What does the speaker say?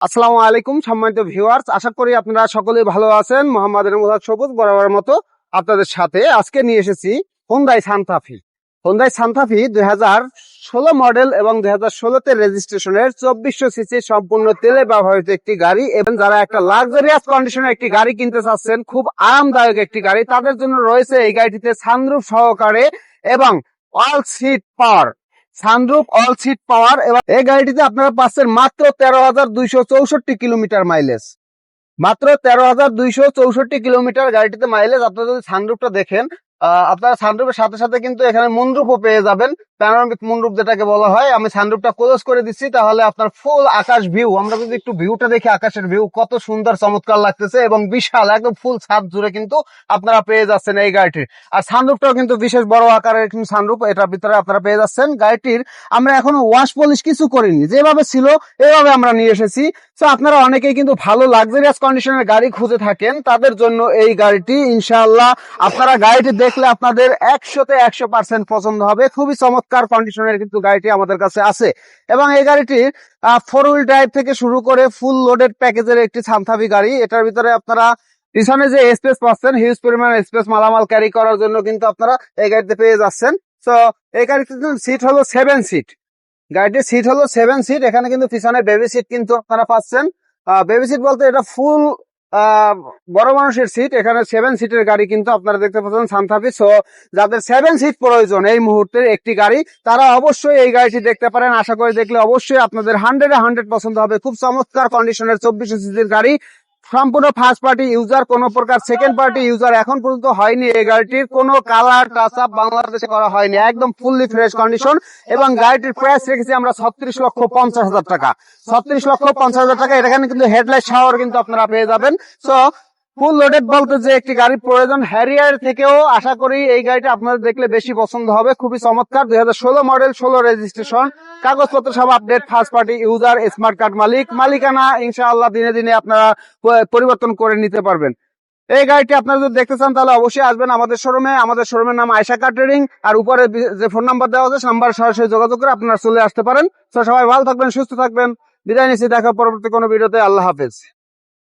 আসসালামু আলাইকুম, সম্মানিত ভিউয়ার্স আশা করি আপনারা সকলেই ভালো আছেন। মোহাম্মদ রেমুল্লাহ সবুজ বরাবর মতো আপনাদের সাথে আজকে নিয়ে এসেছি হোন্দাই সান্তাফি হোন্দাই সান্তাফি দুই হাজার ষোলো মডেল এবং দুই হাজার ষোলোতে রেজিস্ট্রেশনের চব্বিশশো সিসি সম্পূর্ণ তেলে ব্যবহৃত একটি গাড়ি এবং যারা একটা লাক্সারিয়াস কন্ডিশনের একটি গাড়ি কিনতে চাচ্ছেন, খুব আরামদায়ক একটি গাড়ি, তাদের জন্য রয়েছে এই গাড়িটিতে সানরুফ সহকারে এবং all seat power sunroof all seat power এবং এই গাড়িটিতে আপনারা পাচ্ছেন মাত্র তেরো হাজার দুইশো চৌষট্টি কিলোমিটার মাইলেজ মাত্র তেরো হাজার দুইশো চৌষট্টি কিলোমিটার গাড়িটিতে মাইলেজ আপনারা যদি সানরুপটা দেখেন আপনারা সানরুফের সাথে সাথে কিন্তু এখানে মুনরুফও পেয়ে যাবেন। প্যানোরামিক মুনরুফ যেটাকে বলা হয়, আমি সানরুফটা ক্লোজ করে দিচ্ছি, তাহলে আপনার ফুল আকাশ ভিউ আমরা যদি একটু ভিউটা দেখি, আকাশের ভিউ কত সুন্দর, চমৎকার লাগতেছে এবং বিশাল, একদম ফুল ছাদ জুড়ে কিন্তু আপনারা পেয়ে যাচ্ছেন এই গাড়িটির। আর সানরুফটাও কিন্তু বিশেষ বড় আকারের কিন্তু সানরুফ এটার ভিতরে আপনারা পেয়ে যাচ্ছেন। গাড়িটির আমরা এখনও ওয়াশ পলিশ কিছু করিনি, যেভাবে ছিল, এভাবে আমরা নিয়ে এসেছি। তো আপনারা অনেকেই কিন্তু ভালো লাক্সারিয়াস কন্ডিশনের গাড়ি খুঁজে থাকেন, তাদের জন্য এই গাড়িটি, ইনশাআল্লাহ, আপনারা গাড়িটি দেখলে আপনাদের একশোতে একশো পার্সেন্ট পছন্দ হবে। খুবই চমৎকার কন্ডিশনের কিন্তু গাড়িটি আমাদের কাছে আছে। এবং এই গাড়িটির ফোর হুইল ড্রাইভ থেকে শুরু করে ফুল লোডেড প্যাকেজের একটি ছামথাবি গাড়ি। এটার ভিতরে আপনারা পিছনে যে স্পেস পাচ্ছেন হিউজ পরিমাণ স্পেস মালামাল ক্যারি করার জন্য কিন্তু আপনারা এই গাড়িতে পেয়ে যাচ্ছেন। তো এই গাড়িটির সিট হলো সেভেন সিট গাড়িটির সিট হলো সেভেন সিট এখানে কিন্তু পিছনে বেবি সিট কিন্তু আপনারা পাচ্ছেন। বেবি সিট বলতে এটা ফুল বড় মানুষের সিট এখানে সেভেন সিটের গাড়ি কিন্তু আপনারা দেখতে পাচ্ছেন সান্থাপি সো যাদের সেভেন সিট প্রয়োজন এই মুহূর্তের একটি গাড়ি, তারা অবশ্যই এই গাড়িটি দেখতে পারেন। আশা করে দেখলে অবশ্যই আপনাদের হান্ড্রেডে হান্ড্রেড পছন্দ হবে। খুব চমৎকার কন্ডিশনের চব্বিশ সিটের গাড়ি। সম্পূর্ণ ফার্স্ট পার্টি ইউজার কোন প্রকার সেকেন্ড পার্টি ইউজার এখন পর্যন্ত হয়নি। এই গাড়িটির কোনো কালার টাচ আপ বাংলাদেশে করা হয়নি। একদম ফুললি ফ্রেশ কন্ডিশন এবং গাড়িটির প্রাইস রেখেছি আমরা ছত্রিশ লক্ষ পঞ্চাশ হাজার টাকা। ছত্রিশ লক্ষ পঞ্চাশ হাজার টাকা। এখানে কিন্তু হেডলাইট শাওয়ার কিন্তু আপনারা পেয়ে যাবেন। সো ফুল লোডেড বলতে যে একটি গাড়ির প্রয়োজন হ্যারিয়ার থেকেও আশা করি এই গাড়িটা আপনাদের দেখলে বেশি পছন্দ হবে। খুবই চমৎকার, দুই হাজার ষোলো মডেল ষোলো রেজিস্ট্রেশন কাগজপত্র সব update first party user smart card মালিক, মালিকানা ইনশাআল্লাহ দিনে দিনে আপনারা পরিবর্তন করে নিতে পারবেন। এই গাড়িটি আপনারা যদি দেখতে চান তাহলে অবশ্যই আসবেন আমাদের শোরুমে আমাদের শোরুমের নাম আয়সা কার ট্রেডিং আর উপরে যে ফোন নাম্বার দেওয়া আছে নাম্বার সরাসরি যোগাযোগ করে আপনারা চলে আসতে পারেন। তো সবাই ভালো থাকবেন, সুস্থ থাকবেন। বিদায় নিচ্ছি, দেখা পরবর্তী কোনো ভিডিওতে আল্লাহ হাফেজ।